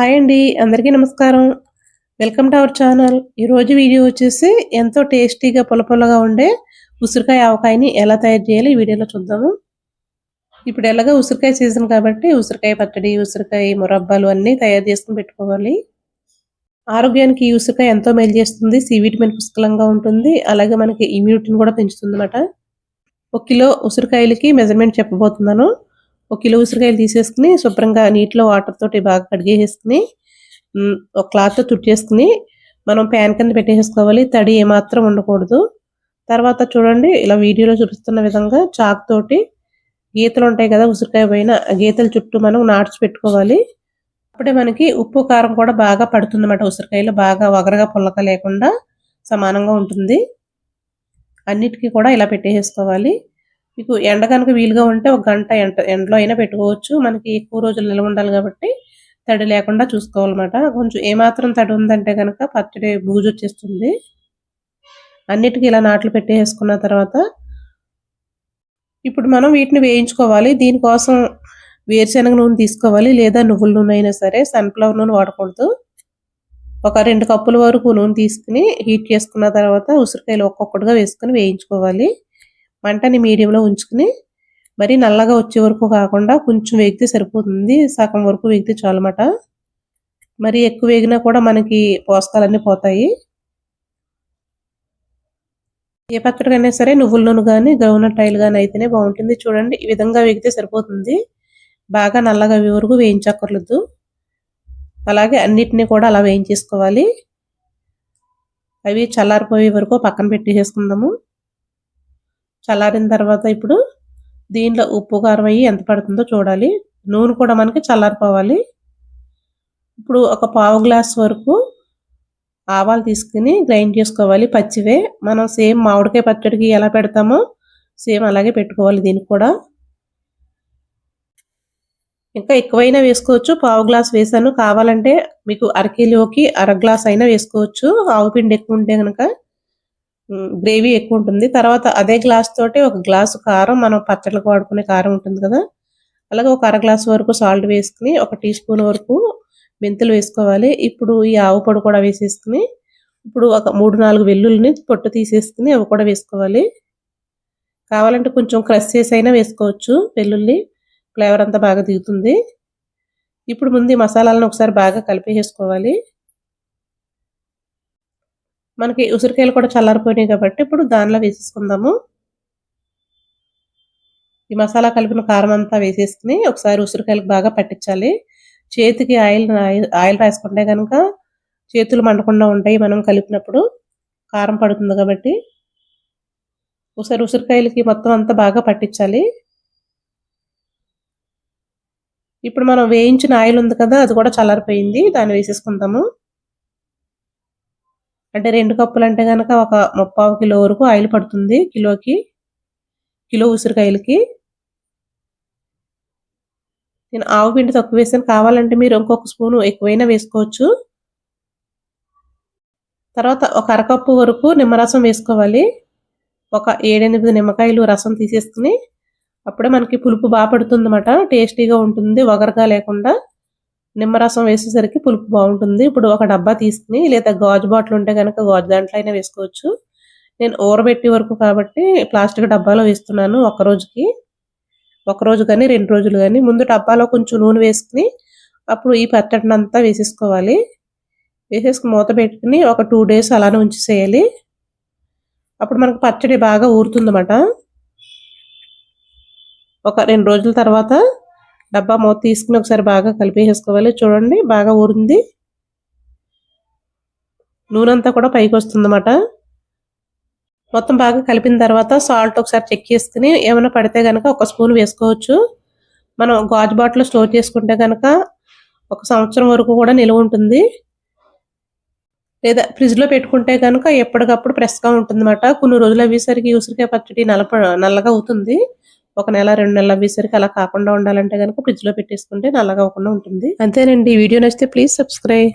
Hi అండి అందరికీ నమస్కారం. వెల్కమ్ టు అవర్ ఛానల్ ఈరోజు వీడియో వచ్చేసి ఎంతో టేస్టీగా పొలపొలగా ఉండే ఉసిరికాయ ఆవకాయని ఎలా తయారు చేయాలి ఈ వీడియోలో చూద్దాము. ఇప్పుడు ఎలాగో ఉసిరికాయ సీజన్ కాబట్టి ఉసిరికాయ పచ్చడి ఉసిరికాయ మురబ్బాలు అన్నీ తయారు చేసుకుని పెట్టుకోవాలి. ఆరోగ్యానికి ఈ ఉసిరికాయ ఎంతో మేలు చేస్తుంది. సి విటమిన్ పుష్కలంగా ఉంటుంది. అలాగే మనకి ఇమ్యూనిటీని కూడా పెంచుతుంది అన్నమాట ఒక కిలో ఉసిరికాయలకి మెజర్మెంట్ చెప్పబోతున్నాను. ఒక కిలో ఉసిరికాయలు తీసేసుకుని శుభ్రంగా నీటిలో వాటర్ తోటి బాగా కడిగేసుకుని ఒక క్లాత్తో తుట్టేసుకుని మనం ప్యాన్ కింద పెట్టేసుకోవాలి తడి ఏమాత్రం ఉండకూడదు. తర్వాత చూడండి ఇలా వీడియోలో చూపిస్తున్న విధంగా చాక్ తోటి గీతలు ఉంటాయి కదా ఉసిరికాయ పైన గీతల చుట్టూ మనం నాట్స్ పెట్టుకోవాలి. అప్పుడే మనకి ఉప్పు కారం కూడా బాగా పడుతుంది అన్నమాట ఉసిరికాయలు బాగా వగరగా పుల్లక లేకుండా సమానంగా ఉంటుంది. అన్నిటికీ కూడా ఇలా పెట్టేసుకోవాలి మీకు ఎండ కనుక వీలుగా ఉంటే ఒక గంట ఎండ ఎండలో అయినా పెట్టుకోవచ్చు. మనకి ఎక్కువ రోజులు నిల్వ ఉండాలి కాబట్టి తడి లేకుండా చూసుకోవాలన్నమాట. కొంచెం ఏమాత్రం తడి ఉందంటే కనుక పచ్చడి బూజు వచ్చేస్తుంది. అన్నిటికీ ఇలా నాట్లు పెట్టేసుకున్న తర్వాత ఇప్పుడు మనం వీటిని వేయించుకోవాలి. దీనికోసం వేరుశనగ నూనె తీసుకోవాలి. లేదా నువ్వుల నూనె అయినా సరే సన్ఫ్లవర్ నూనె వాడకూడదు. ఒక రెండు కప్పుల వరకు నూనె తీసుకుని హీట్ చేసుకున్న తర్వాత ఉసిరికాయలు ఒక్కొక్కటిగా వేసుకుని వేయించుకోవాలి. మంటని మీడియంలో ఉంచుకుని మరి నల్లగా వచ్చే వరకు కాకుండా కొంచెం వేగితే సరిపోతుంది. సగం వరకు వేగితే చాలన్నమాట. మరి ఎక్కువ వేగినా కూడా మనకి పోషకాలన్నీ పోతాయి. ఏ పచ్చడికైనా సరే నువ్వుల నూనె కానీ గ్రౌండ్ ఆయిల్ కానీ అయితేనే బాగుంటుంది. చూడండి ఈ విధంగా వేగితే సరిపోతుంది. బాగా నల్లగా వరకు వేయించక్కర్లేదు. అలాగే అన్నిటినీ కూడా అలా వేయించేసుకోవాలి. అవి చల్లారిపోయే వరకు పక్కన పెట్టేసుకుందాము చల్లారిన తర్వాత ఇప్పుడు దీంట్లో ఉప్పు కారం అయ్యి ఎంత పడుతుందో చూడాలి. నూనె కూడా మనకి చల్లారిపోవాలి. ఇప్పుడు ఒక పావు గ్లాస్ వరకు ఆవాలు తీసుకుని గ్రైండ్ చేసుకోవాలి. పచ్చివే. మనం సేమ్ మామిడికాయ పచ్చడికి ఎలా పెడతామో సేమ్ అలాగే పెట్టుకోవాలి దీనికి కూడా. ఇంకా ఎక్కువైనా వేసుకోవచ్చు. పావు గ్లాస్ వేసాను. కావాలంటే మీకు అరకిలోకి అర గ్లాస్ అయినా వేసుకోవచ్చు. ఆవు పిండి ఎక్కువ ఉంటే కనుక గ్రేవీ ఎక్కువ ఉంటుంది తర్వాత అదే గ్లాస్ తోటి ఒక గ్లాసు కారం మనం పచ్చళ్ళకు వాడుకునే కారం ఉంటుంది కదా. అలాగే ఒక అర గ్లాస్ వరకు సాల్ట్ వేసుకుని ఒక టీ స్పూన్ వరకు మెంతులు వేసుకోవాలి. ఇప్పుడు ఈ ఆవు పొడి కూడా వేసేసుకుని ఇప్పుడు ఒక మూడు నాలుగు వెల్లుల్ని పొట్టు తీసేసుకుని అవి కూడా వేసుకోవాలి. కావాలంటే కొంచెం క్రష్ చేసి అయినా వేసుకోవచ్చు. వెల్లుల్లి ఫ్లేవర్ అంతా బాగా దిగుతుంది. ఇప్పుడు ముందు మసాలాలను ఒకసారి బాగా కలిపేసుకోవాలి మనకి ఉసిరికాయలు కూడా చల్లారిపోయినాయి కాబట్టి ఇప్పుడు దానిలో వేసేసుకుందాము. ఈ మసాలా కలిపిన కారం అంతా వేసేసుకుని ఒకసారి ఉసిరికాయలకు బాగా పట్టించాలి. చేతికి ఆయిల్ ఆయిల్ రాసుకుంటే కనుక చేతులు మండకుండా ఉంటాయి మనం కలిపినప్పుడు. కారం పడుతుంది కాబట్టి ఒకసారి ఉసిరికాయలకి మొత్తం అంతా బాగా పట్టించాలి. ఇప్పుడు మనం వేయించిన ఆయిల్ ఉంది కదా అది కూడా చల్లారిపోయింది. దాన్ని వేసేసుకుందాము. అంటే రెండు కప్పులు అంటే కనుక ఒక ముప్పావు కిలో వరకు ఆయిల్ పడుతుంది కిలోకి కిలో ఉసిరికాయలకి. నేను ఆవు పిండి తక్కువ వేసాను. కావాలంటే మీరు ఇంకొక స్పూను ఎక్కువైనా వేసుకోవచ్చు. తర్వాత ఒక అరకప్పు వరకు నిమ్మరసం వేసుకోవాలి. ఒక ఏడెనిమిది నిమ్మకాయలు రసం తీసేసుకుని అప్పుడే మనకి పులుపు బాగా పడుతుంది అన్నమాట టేస్టీగా ఉంటుంది వగరగా లేకుండా. నిమ్మరసం వేసేసరికి పులుపు బాగుంటుంది. ఇప్పుడు ఒక డబ్బా తీసుకుని లేదా గాజు బాటిల్ ఉంటే కనుక గాజు దాంట్లో అయినా వేసుకోవచ్చు. నేను ఊరబెట్టి వరకు కాబట్టి ప్లాస్టిక్ డబ్బాలో వేస్తున్నాను ఒక రోజుకి. ఒక రోజు కానీ రెండు రోజులు కానీ. ముందు డబ్బాలో కొంచెం నూనె వేసుకుని అప్పుడు ఈ పచ్చడిని అంతా వేసేసుకోవాలి. వేసేసుకుని మూత పెట్టుకుని ఒక టూ డేస్ అలానే ఉంచేసేయాలి. అప్పుడు మనకు పచ్చడి బాగా ఊరుతుందన్నమాట. ఒక రెండు రోజుల తర్వాత డబ్బా మూత తీసుకుని ఒకసారి బాగా కలిపేసుకోవాలి చూడండి బాగా ఊరింది. నూనె అంతా కూడా పైకి వస్తుందన్నమాట. మొత్తం బాగా కలిపిన తర్వాత సాల్ట్ ఒకసారి చెక్ చేసుకుని ఏమైనా పడితే కనుక ఒక స్పూన్ వేసుకోవచ్చు. మనం గాజు బాటిల్ స్టోర్ చేసుకుంటే కనుక ఒక సంవత్సరం వరకు కూడా నిలువ ఉంటుంది. లేదా ఫ్రిడ్జ్లో పెట్టుకుంటే కనుక ఎప్పటికప్పుడు ఫ్రెష్గా ఉంటుంది అన్నమాట కొన్ని రోజులు అయ్యేసరికి ఉసిరికాయ పచ్చడి నల్ల నల్లగా అవుతుంది. ఒక నెల రెండు నెలల అవ్వేసరికి అలా కాకుండా ఉండాలంటే కనుక ఫ్రిడ్జ్లో పెట్టేసుకుంటే నల్లగా అవ్వకుండా ఉంటుంది. అంతేనండి. వీడియో నచ్చితే ప్లీజ్ సబ్స్క్రైబ్